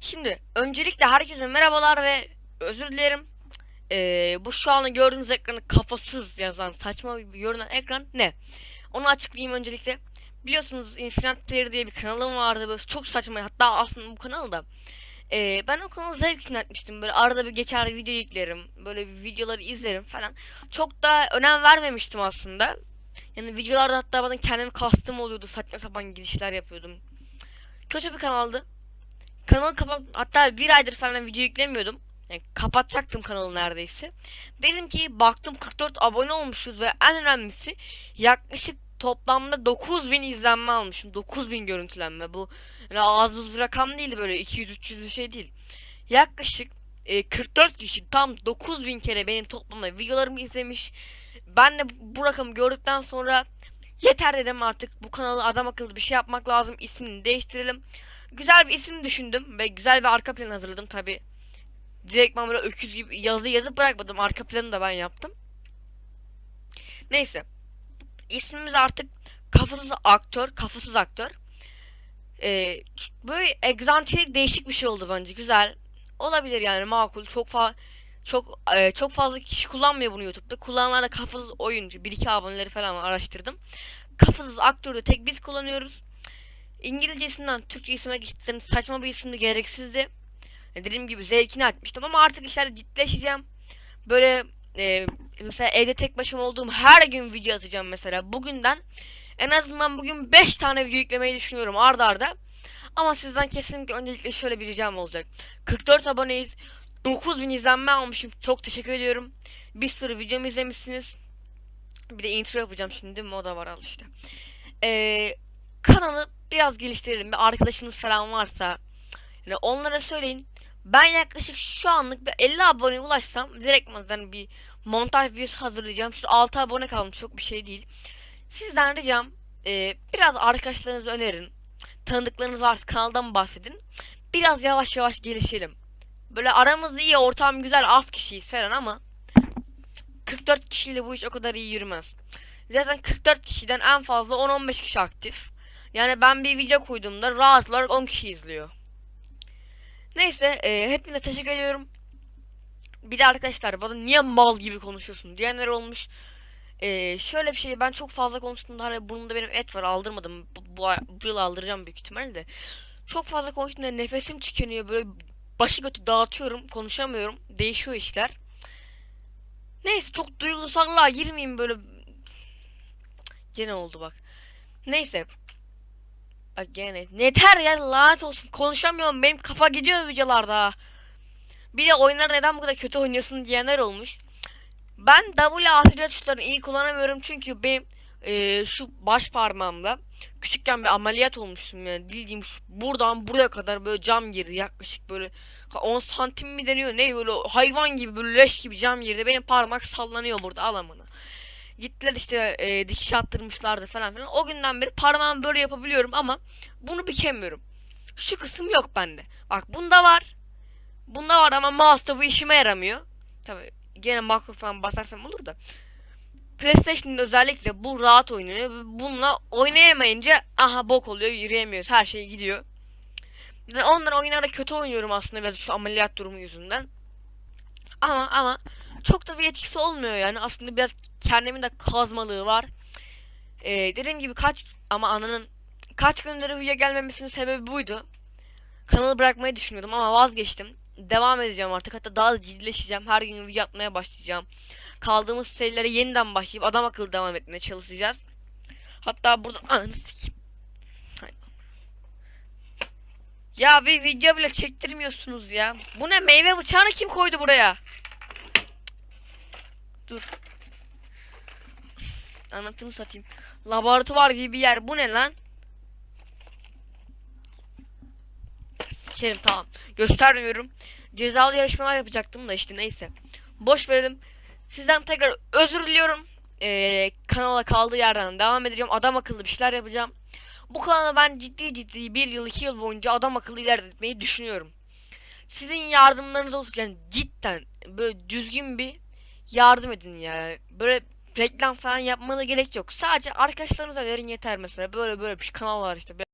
Şimdi öncelikle herkese merhabalar ve özür dilerim. Ee, bu şu anda gördüğünüz ekranı kafasız yazan saçma bir görünen ekran ne? Onu açıklayayım öncelikle. Biliyorsunuz Infinite Player diye bir kanalım vardı. Böyle çok saçma hatta aslında bu kanal da. Ee, ben o kanalı zevk için açmıştım. Böyle arada bir geçer video yüklerim böyle videoları izlerim falan. Çok da önem vermemiştim aslında. Yani videolarda hatta bazen kendimi kastım oluyordu. Saçma sapan girişler yapıyordum. Kötü bir kanaldı Kanalı kapat hatta bir aydır falan video yüklemiyordum. Yani kapatacaktım kanalı neredeyse. Dedim ki baktım 44 abone olmuşuz ve en önemlisi yaklaşık toplamda 9000 izlenme almışım. 9000 görüntülenme. Bu yani az buz bir rakam değil böyle 200-300 bir şey değil. Yaklaşık e, 44 kişi tam 9000 kere benim toplamda videolarımı izlemiş. Ben de bu rakamı gördükten sonra yeter dedim artık bu kanalı adam akıllı bir şey yapmak lazım. ismini değiştirelim. Güzel bir isim düşündüm ve güzel bir arka plan hazırladım tabi. Direktman böyle öküz gibi yazı yazıp bırakmadım. Arka planı da ben yaptım. Neyse. İsmimiz artık kafasız aktör, kafasız aktör. Ee, böyle egzantrik değişik bir şey oldu bence. Güzel. Olabilir yani makul. Çok fa çok e, çok fazla kişi kullanmıyor bunu YouTube'da. Kullananlar da kafasız oyuncu. Bir iki aboneleri falan araştırdım. Kafasız aktörü tek biz kullanıyoruz. İngilizcesinden Türkçesine geçtim. Saçma bir isimdi, gereksizdi. E, Dediğim gibi zevkini açmıştım ama artık işlerde ciddileşeceğim. Böyle e, mesela evde tek başıma olduğum her gün video atacağım mesela. Bugünden en azından bugün 5 tane video yüklemeyi düşünüyorum arda arda. Ama sizden kesinlikle öncelikle şöyle bir ricam olacak. 44 aboneyiz. 9000 izlenme almışım. Çok teşekkür ediyorum. Bir sürü videomu izlemişsiniz. Bir de intro yapacağım şimdi. Moda var al işte. Eee kanalı biraz geliştirelim. Bir arkadaşınız falan varsa yani onlara söyleyin. Ben yaklaşık şu anlık bir 50 aboneye ulaşsam direkt yani bir montaj videosu hazırlayacağım. Şu 6 abone kalmış çok bir şey değil. Sizden ricam e, biraz arkadaşlarınızı önerin. Tanıdıklarınız varsa kanaldan bahsedin. Biraz yavaş yavaş gelişelim. Böyle aramız iyi, ortam güzel, az kişiyiz falan ama 44 kişiyle bu iş o kadar iyi yürümez. Zaten 44 kişiden en fazla 10-15 kişi aktif. Yani ben bir video koyduğumda rahat olarak 10 kişi izliyor. Neyse e, hepinize teşekkür ediyorum. Bir de arkadaşlar bana niye mal gibi konuşuyorsun diyenler olmuş. E, şöyle bir şey ben çok fazla konuştuğumda hani burnumda benim et var aldırmadım. Bu, bu, bu yıl aldıracağım büyük ihtimalle de. Çok fazla konuştuğumda nefesim tükeniyor böyle başı götü dağıtıyorum konuşamıyorum. Değişiyor işler. Neyse çok duygusallığa girmeyeyim böyle. Gene oldu bak. Neyse Bak gene. Yeter ya lanet olsun. Konuşamıyorum. Benim kafa gidiyor videolarda. Bir de oyunları neden bu kadar kötü oynuyorsun diyenler olmuş. Ben W atilla tuşlarını iyi kullanamıyorum çünkü benim eee, şu baş parmağımda küçükken bir ameliyat olmuştum yani bildiğim şu buradan buraya kadar böyle cam girdi yaklaşık böyle 10 santim mi deniyor ne böyle hayvan gibi böyle leş gibi cam girdi benim parmak sallanıyor burada alamını. Gittiler işte e, dikiş attırmışlardı falan filan. O günden beri parmağımı böyle yapabiliyorum ama bunu bükemiyorum. Şu kısım yok bende. Bak bunda var. Bunda var ama mouse'da bu işime yaramıyor. Tabi gene makro falan basarsam olur da. PlayStation'da özellikle bu rahat oynuyor. Bununla oynayamayınca aha bok oluyor yürüyemiyoruz. Her şey gidiyor. Ben onları oyunlarda kötü oynuyorum aslında biraz şu ameliyat durumu yüzünden. Ama ama çok da bir etkisi olmuyor yani. Aslında biraz kendimin de kazmalığı var. Ee, dediğim gibi kaç ama ananın kaç gündür video gelmemesinin sebebi buydu. Kanalı bırakmayı düşünüyordum ama vazgeçtim. Devam edeceğim artık. Hatta daha da ciddileşeceğim. Her gün video atmaya başlayacağım. Kaldığımız serilere yeniden başlayıp adam akıllı devam etmeye çalışacağız. Hatta burada ananı sikeyim. Ya bir video bile çektirmiyorsunuz ya. Bu ne meyve bıçağını kim koydu buraya? Dur. Anlatımı satayım. Laboratuvar gibi bir yer. Bu ne lan? Sikerim tamam. Göstermiyorum. Cezalı yarışmalar yapacaktım da işte neyse. Boş verelim. Sizden tekrar özür diliyorum. Ee, kanala kaldığı yerden devam edeceğim. Adam akıllı bir şeyler yapacağım. Bu kanala ben ciddi ciddi bir yıl iki yıl boyunca adam akıllı ilerletmeyi düşünüyorum. Sizin yardımlarınız olsun yani cidden böyle düzgün bir yardım edin ya. Böyle reklam falan yapmana gerek yok. Sadece arkadaşlarınıza verin yeter mesela. Böyle böyle bir kanal var işte.